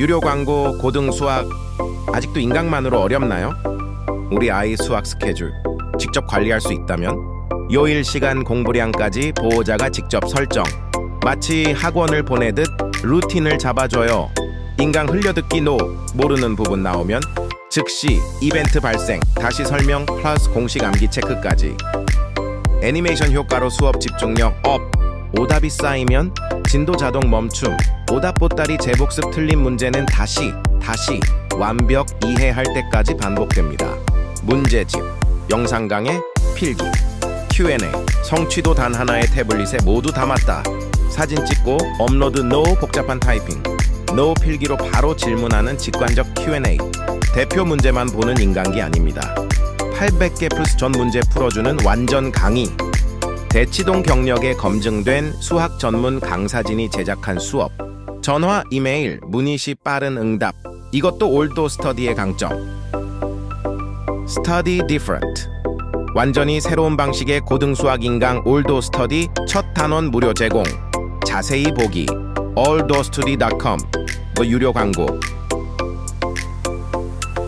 유료 광고, 고등 수학 아직도 인강만으로 어렵나요? 우리 아이 수학 스케줄 직접 관리할 수 있다면 요일 시간 공부량까지 보호자가 직접 설정 마치 학원을 보내듯 루틴을 잡아줘요. 인강 흘려듣기 노 모르는 부분 나오면 즉시 이벤트 발생 다시 설명 플러스 공식 암기 체크까지 애니메이션 효과로 수업 집중력 업 오답이 쌓이면 진도 자동 멈춤 오답 보따리 재복습 틀린 문제는 다시 다시 완벽 이해할 때까지 반복됩니다. 문제집 영상 강의 필기 Q&A 성취도 단 하나의 태블릿에 모두 담았다. 사진 찍고 업로드 노 복잡한 타이핑 노 필기로 바로 질문하는 직관적 Q&A 대표 문제만 보는 인강기 아닙니다. 800개 플러스 전 문제 풀어주는 완전 강의 대치동 경력에 검증된 수학 전문 강사진이 제작한 수업. 전화, 이메일, 문의 시 빠른 응답. 이것도 올도 스터디의 강점. Study Different. 완전히 새로운 방식의 고등 수학 인강 올도 스터디 첫 단원 무료 제공. 자세히 보기. alldostudy.com 뭐 유료 광고